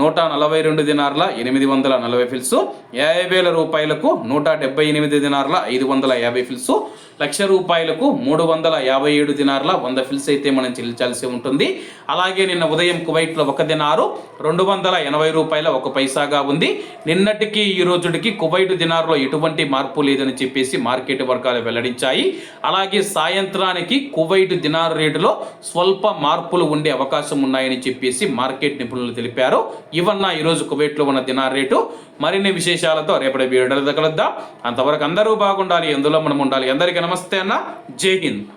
నూట నలభై రెండు దినార్ల ఎనిమిది వందల నలభై ఫిల్స్. యాభై వేల రూపాయలకు నూట డెబ్బై ఎనిమిది దినార్ల ఐదు వందల యాభై ఫిల్స్. లక్ష రూపాయలకు మూడు వందల యాభై ఏడు దినార్ల వంద ఫిల్స్ అయితే మనం చెల్లించాల్సి ఉంటుంది. అలాగే నిన్న ఉదయం కువైట్లో ఒక దినారు రెండు వందల ఎనభై రూపాయల ఒక పైసాగా ఉంది. నిన్నటికి ఈ రోజుకి కువైట్ దినార్లో ఎటువంటి మార్పు లేదని చెప్పేసి మార్కెట్ వర్గాలు వెల్లడించాయి. అలాగే సాయంత్రానికి కువైట్ దినార్ రేటులో స్వల్ప మార్పులు ఉండే అవకాశం ఉన్నాయని చెప్పేసి మార్కెట్ నిపుణులు తెలిపారు. ఇవన్న ఈరోజు కువైట్లో ఉన్న దినార్ రేటు. మరిన్ని విశేషాలతో రేపటి వీడియోలో కలుద్దాం. అంతవరకు అందరూ బాగుండాలి ఎందులో మనం ఉండాలి. అందరికీ నమస్తే అన్న. జై హింద్.